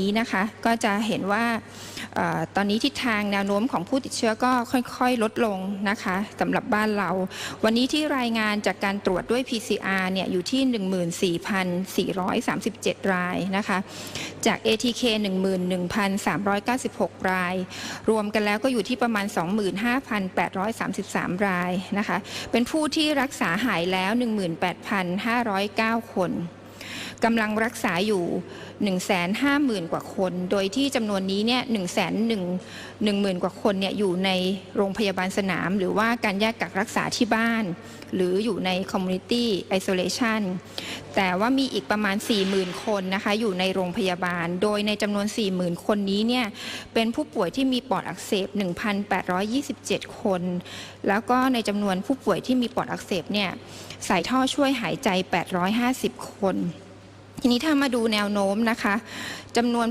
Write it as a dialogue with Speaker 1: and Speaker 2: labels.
Speaker 1: นี้นะคะก็จะเห็นว่าตอนนี้ทิศทางแนวโน้มของผู้ติดเชื้อก็ค่อยๆ ลดลงนะคะสำหรับบ้านเรา วันนี้ที่รายงานจากการตรวจด้วย PCR เนี่ยอยู่ที่ 14,437 รายนะคะจาก ATK 11,396 ราย รวมกันแล้วก็อยู่ที่ประมาณ 25,833 รายนะคะเป็นผู้ที่รักษาหายแล้ว 18,509 คน กำลังรักษาอยู่ 150,000 กว่าคน โดยที่จำนวนนี้เนี่ย1 1 1 0 0 0 กว่าคนเนี่ยอยู่ในโรงพยาบาลสนาม หรือว่าการแยกกักรักษาที่บ้าน หรืออยู่ใน community isolation แต่ว่ามีอีกประมาณ 40,000 คนนะคะอยู่ในโรงพยาบาล โดยในจำนวน 40,000 คนนี้เนี่ยเป็นผู้ป่วยที่มีปอดอักเสบ 1,827 คน แล้วก็ในจำนวนผู้ป่วยที่มีปอดอักเสบเนี่ยใส่ท่อช่วยหายใจ 850 คน ทีนี้ถ้ามาดูแนวโน้มนะคะจำนวน